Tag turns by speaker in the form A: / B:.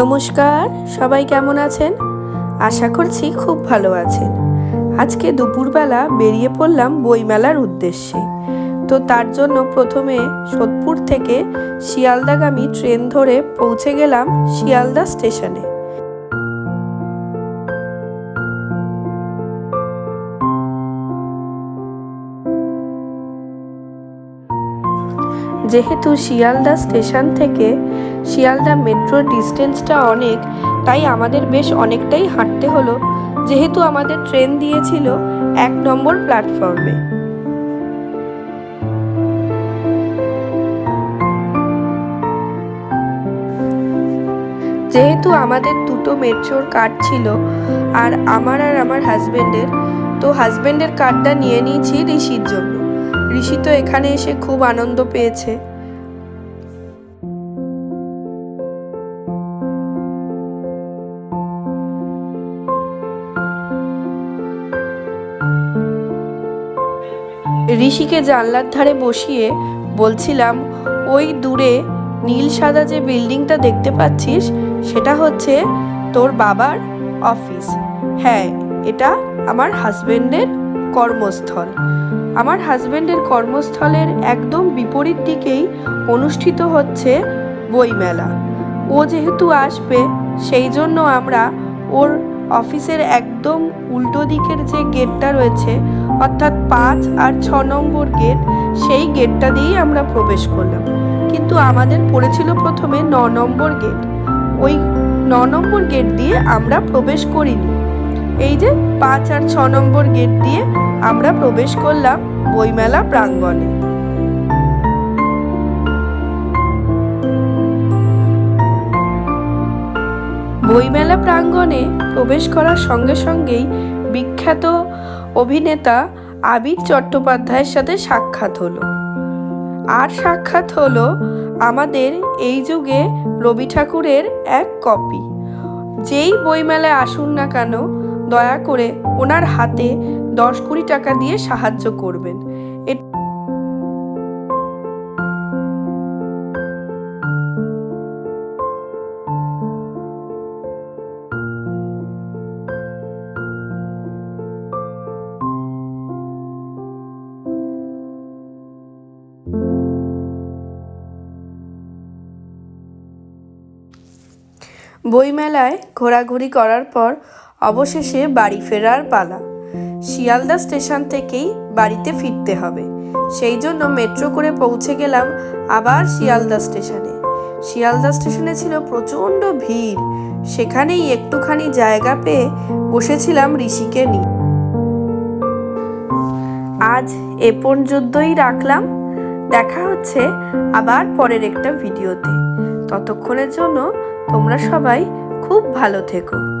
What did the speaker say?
A: নমস্কার, সবাই কেমন আছেন? আশা করছি খুব ভালো আছেন। আজকে দুপুরবেলা বেরিয়ে পড়লাম বইমেলার উদ্দেশ্যে। তো তার জন্য প্রথমে সোদপুর থেকে শিয়ালদাগামী ট্রেন ধরে পৌঁছে গেলাম শিয়ালদা স্টেশনে। যেহেতু শিয়ালদা স্টেশন থেকে শিয়ালদা মেট্রোর ডিস্টেন্সটা অনেক, তাই আমাদের বেশ অনেকটাই হাঁটতে হলো। যেহেতু আমাদের ট্রেন দিয়েছিল এক নম্বর প্ল্যাটফর্মে। যেহেতু আমাদের দুটো মেট্রোর কার্ড ছিল, আর আমার আর আমার হাজবেন্ডের, তো হাজবেন্ডের কার্ডটা নিয়ে নিয়েছি ঋষির জন্য। ঋষি তো এখানে এসে খুব আনন্দ পেয়েছে। ঋষিকে জানলার ধারে বসিয়ে বলছিলাম, ওই দূরে নীল সাদা যে বিল্ডিংটা দেখতে পাচ্ছিস, সেটা হচ্ছে তোর বাবার অফিস। হ্যাঁ এটা আমার হাজবেন্ডের কর্মস্থল। আমার হাজবেন্ডের কর্মস্থলের একদম বিপরীত দিকেই অনুষ্ঠিত হচ্ছে বইমেলা। ও যেহেতু আসবে, সেই জন্য আমরা ওর অফিসের একদম উল্টো দিকের যে গেটটা রয়েছে, অর্থাৎ পাঁচ আর ছ নম্বর গেট, সেই গেটটা দিয়েই আমরা প্রবেশ করলাম। কিন্তু আমাদের পড়েছিল প্রথমে ন নম্বর গেট। ওই ন নম্বর গেট দিয়ে আমরা প্রবেশ করিনি। এই যে পাঁচ আর ছ নম্বর গেট দিয়ে আমরা প্রবেশ করলাম বইমেলা প্রাঙ্গণে। বইমেলা প্রাঙ্গণে প্রবেশ করার সঙ্গে সঙ্গেই বিখ্যাত অভিনেতা আবির চট্টোপাধ্যায়ের সাথে সাক্ষাৎ হলো। আর সাক্ষাৎ হলো আমাদের এই যুগে রবি ঠাকুরের এক কপি। যেই বইমেলায় আসুন না কেন, দয়া করে ওনার হাতে দশ কুড়ি টাকা দিয়ে সাহায্য করবেন। বইমেলায় ঘোরাঘুরি করার পর অবশেষে বাড়ি ফেরার পালা। শিয়ালদা স্টেশন থেকেই বাড়িতে ফিরতে হবে। সেই জন্য মেট্রো করে পৌঁছে গেলাম আবার শিয়ালদা স্টেশনে। শিয়ালদা স্টেশনে ছিল প্রচণ্ড ভিড়। সেখানেই একটুখানি জায়গা পেয়ে বসেছিলাম ঋষিকে নিয়ে। আজ এ পর্যন্তই রাখলাম। দেখা হচ্ছে আবার পরের একটা ভিডিওতে। ততক্ষণের জন্য তোমরা সবাই খুব ভালো থেকো।